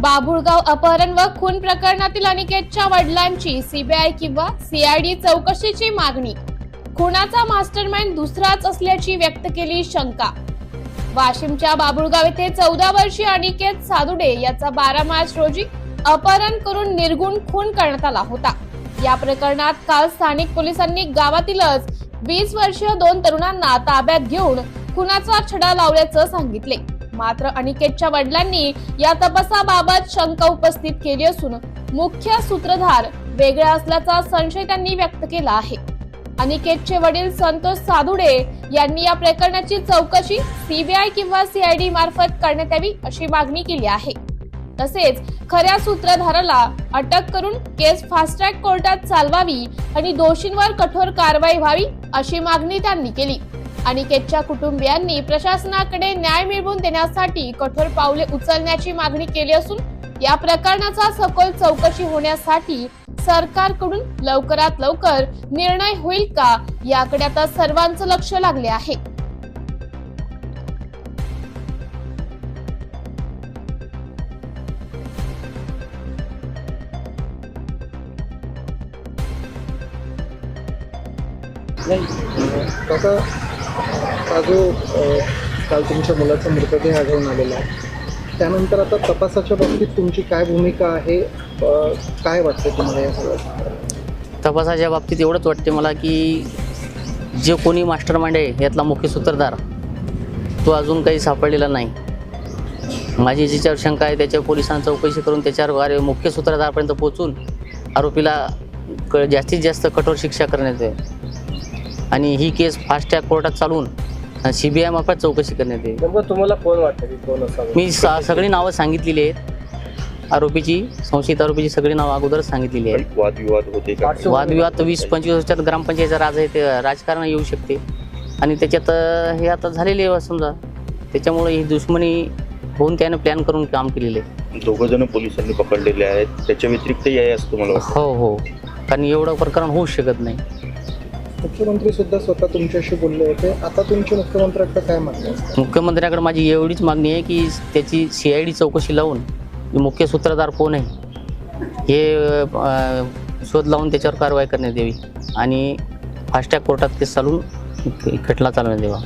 बाभुळगाव अपहरण व खून प्रकरणातील अनिकेतच्या वडिलांची सीबीआय किंवा सीआयडी चौकशीची मागणी. खुनाचा मास्टरमाइंड दुसराच असल्याची व्यक्त केली शंका. वाशिमच्या बाबुळगाव येथे चौदा वर्षीय अनिकेत सादुडे याचा बारा मार्च रोजी अपहरण करून निर्गुण खून करण्यात आला होता. या प्रकरणात काल स्थानिक पोलिसांनी गावातीलच वीस वर्षीय दोन तरुणांना ताब्यात घेऊन खुनाचा छडा लावल्याचं सांगितले. मात्र अनिकेतच्या वडिलांनी या तपासाबाबत शंका उपस्थित केली असून मुख्य सूत्रधार वेगळा असल्याचा संशय त्यांनी व्यक्त केला आहे. अनिकेतचे वडील संतोष साधुडे यांनी या प्रकरणाची चौकशी सीबीआय किंवा सीआयडी मार्फत करण्यात यावी अशी मागणी केली आहे. तसेच खऱ्या सूत्रधाराला अटक करून केस फास्ट ट्रॅक कोर्टात चालवावी आणि दोषींवर कठोर कारवाई व्हावी अशी मागणी त्यांनी केली. अनिकेतच्या कुटुंबियांनी प्रशासनाकडे न्याय मिळवून देण्यासाठी कठोर पावले उचलण्याची मागणी केली असून या प्रकरणाचा सखोल चौकशी होण्यासाठी सरकारकडून लवकरात लवकर निर्णय होईल का याकडे आता सर्वांचं लक्ष लागले आहे. काका हा जो काल तुमच्या मुलाचा मृतदेह आढळून आलेला आहे. त्यानंतर आता तपासाच्या बाबतीत तुमची काय भूमिका आहे? काय वाटते तुम्हाला या सगळ्यात? तपासाच्या बाबतीत एवढंच वाटते मला की जे कोणी मास्टर माइंड आहे यातला मुख्य सूत्रधार तो अजून काही सापडलेला नाही. माझी जिच्यावर शंका आहे त्याच्या पोलिसांना चौकशी करून त्याच्यावर मुख्य सूत्रधारपर्यंत पोहोचून आरोपीला क जास्तीत जास्त कठोर शिक्षा करण्यात येईल आणि ही केस फास्ट ट्रॅक कोर्टात चालवून सी बी आय मार्फत चौकशी करण्यात येईल. नेमकं तुम्हाला कोण वाटतं की कोण असावं? मी सा सगळी नावं सांगितलेली आहेत. आरोपीची संशयित आरोपीची सगळी नावं अगोदरच सांगितलेली आहेत. वादविवाद होते का? वादविवाद तर वीस पंचवीस वर्षात ग्रामपंचायतीचा राज आहे ते राजकारण येऊ शकते. आणि त्याच्यात हे आता झालेले आहे समजा. त्याच्यामुळे ही दुश्मनी होऊन त्यानं प्लॅन करून काम केलेले आहे. दोघ जण पोलिसांनी पकडलेले आहेत. त्याच्या असं तुम्हाला वाटतं. हो हो. कारण एवढं प्रकरण होऊ शकत नाही. मुख्यमंत्री सुद्धा स्वतः तुमच्याशी बोलले होते. आता तुमची मुख्यमंत्र्यांकडे काय मागणी आहे? मुख्यमंत्र्याकडे माझी एवढीच मागणी आहे की त्याची सी आय डी चौकशी लावून मुख्य सूत्रधार कोण आहे हे अं, शोध लावून त्याच्यावर कारवाई करण्यात यावी आणि फास्टॅग कोर्टात केस चालून खटला चालवण्यात यावा.